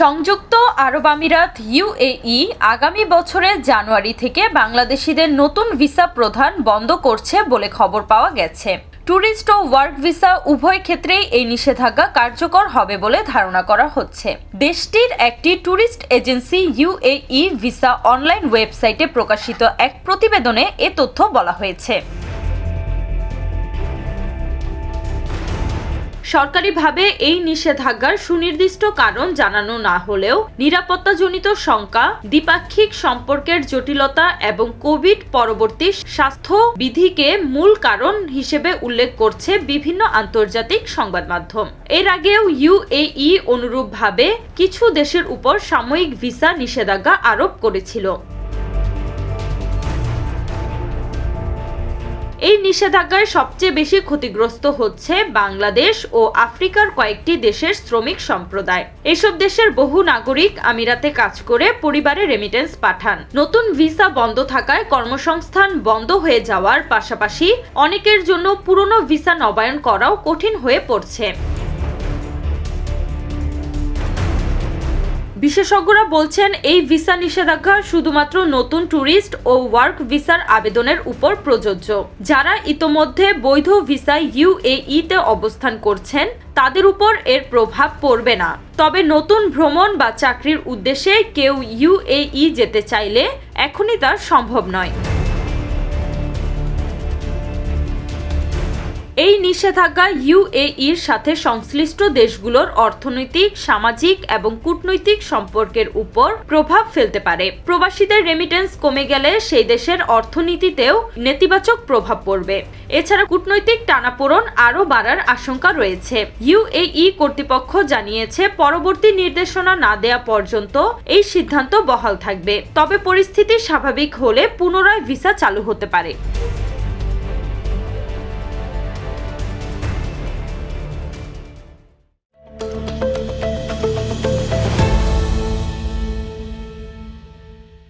সংযুক্ত আরব আমিরাত ইউএই আগামী বছরের জানুয়ারি থেকে বাংলাদেশিদের নতুন ভিসা প্রদান বন্ধ করছে বলে খবর পাওয়া গেছে। ট্যুরিস্ট ও ওয়ার্ক ভিসা উভয় ক্ষেত্রেই এই নিষেধাজ্ঞা কার্যকর হবে বলে ধারণা করা হচ্ছে। দেশটির একটি tourist agency UAE visa online ওয়েবসাইটে প্রকাশিত এক প্রতিবেদনে এ তথ্য বলা হয়েছে। সরকারিভাবে এই নিষেধাজ্ঞার সুনির্দিষ্ট কারণ জানানো না হলেও নিরাপত্তাজনিত শঙ্কা, দ্বিপাক্ষিক সম্পর্কের জটিলতা এবং কোভিড পরবর্তী স্বাস্থ্য বিধিকে মূল কারণ হিসেবে উল্লেখ করছে বিভিন্ন আন্তর্জাতিক সংবাদ মাধ্যম। এর আগেও ইউএই অনুরূপভাবে কিছু দেশের উপর সাময়িক ভিসা নিষেধাজ্ঞা আরোপ করেছিল। এই নিষেধাজ্ঞায় সবচেয়ে বেশি ক্ষতিগ্রস্ত হচ্ছে বাংলাদেশ ও আফ্রিকার কয়েকটি দেশের শ্রমিক সম্প্রদায়। এসব দেশের বহু নাগরিক আমিরাতে কাজ করে পরিবারে রেমিটেন্স পাঠান। নতুন ভিসা বন্ধ থাকায় কর্মসংস্থান বন্ধ হয়ে যাওয়ার পাশাপাশি অনেকের জন্য পুরনো ভিসা নবায়ন করাও কঠিন হয়ে পড়ছে। বিশেষজ্ঞরা বলছেন, এই ভিসা নিষেধাজ্ঞা শুধুমাত্র নতুন ট্যুরিস্ট ও ওয়ার্ক ভিসার আবেদনের উপর প্রযোজ্য। যারা ইতোমধ্যে বৈধ ভিসা ইউএইতে অবস্থান করছেন, তাদের উপর এর প্রভাব পড়বে না। তবে নতুন ভ্রমণ বা চাকরির উদ্দেশ্যে কেউ ইউএই যেতে চাইলে এখনই তা সম্ভব নয়। এই নিষেধাজ্ঞা ইউএইর সাথে সংশ্লিষ্ট দেশগুলোর অর্থনৈতিক, সামাজিক এবং কূটনৈতিক সম্পর্কের উপর প্রভাব ফেলতে পারে। প্রবাসীদের রেমিটেন্স কমে গেলে সেই দেশের অর্থনীতিতেও নেতিবাচক প্রভাব পড়বে। এছাড়া কূটনৈতিক টানাপোড়ন আরও বাড়ার আশঙ্কা রয়েছে। ইউএই কর্তৃপক্ষ জানিয়েছে, পরবর্তী নির্দেশনা না দেয়া পর্যন্ত এই সিদ্ধান্ত বহাল থাকবে। তবে পরিস্থিতি স্বাভাবিক হলে পুনরায় ভিসা চালু হতে পারে।